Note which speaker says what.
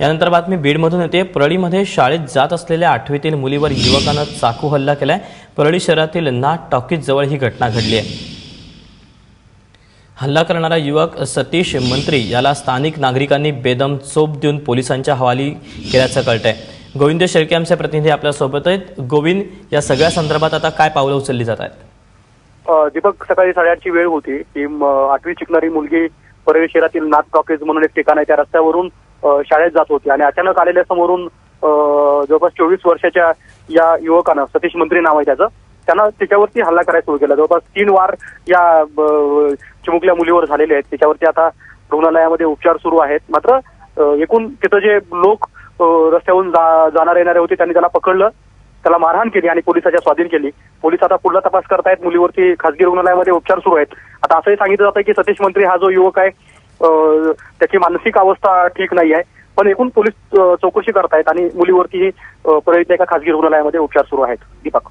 Speaker 1: यानंतर बातमी बीडमधून येते. परळीमध्ये शाळेत जात असलेल्या आठवीतील मुलीवर युवकानं चाकू हल्ला केलाय. परळी शहरातील नाथ टॉकीज जवळ ही घटना घडली आहे. हल्ला करणारा युवक सतीश मंत्री याला स्थानिक नागरिकांनी बेदम चोप देऊन पोलिसांच्या हवाली केल्याचं कळतंय. गोविंद शेळके आमचे प्रतिनिधी आपल्यासोबत आहेत. गोविंद या सगळ्या संदर्भात आता काय पावलं उचलली जात आहेत?
Speaker 2: दीपक सकाळी साडेआठची वेळ होती. की आठवी शिकणारी मुलगी परळी शहरातील नाथ टॉकीज म्हणून एक ठिकाण आहे. त्या रस्त्यावरून शाळेत जात होती. आणि अचानक आलेल्या समोरून जवळपास चोवीस वर्षाच्या या युवकानं सतीश मंत्री नाव आहे त्याचं त्यांना त्याच्यावरती हल्ला करायला सुरू केला. जवळपास तीन वार या चिमुकल्या मुलीवर झालेले आहेत. त्याच्यावरती आता रुग्णालयामध्ये उपचार सुरू आहेत. मात्र एकूण तिथं जे लोक अ, रस्त्यावरून जा- जाणारे येणारे होते त्यांनी त्याला पकडलं. त्याला मारहाण केली आणि पोलिसाच्या स्वाधीन केली. पोलीस आता पुढला तपास करतायत. मुलीवरती खासगी रुग्णालयामध्ये उपचार सुरू आहेत. आता असंही सांगितलं जातं की सतीश मंत्री हा जो युवक आहे त्याची मानसिक अवस्था ठीक नाही आहे. पण एकूण पोलीस चौकशी करतायत आणि मुलीवरती परळीतल्या एका खासगी रुग्णालयामध्ये उपचार सुरू आहेत. दीपक.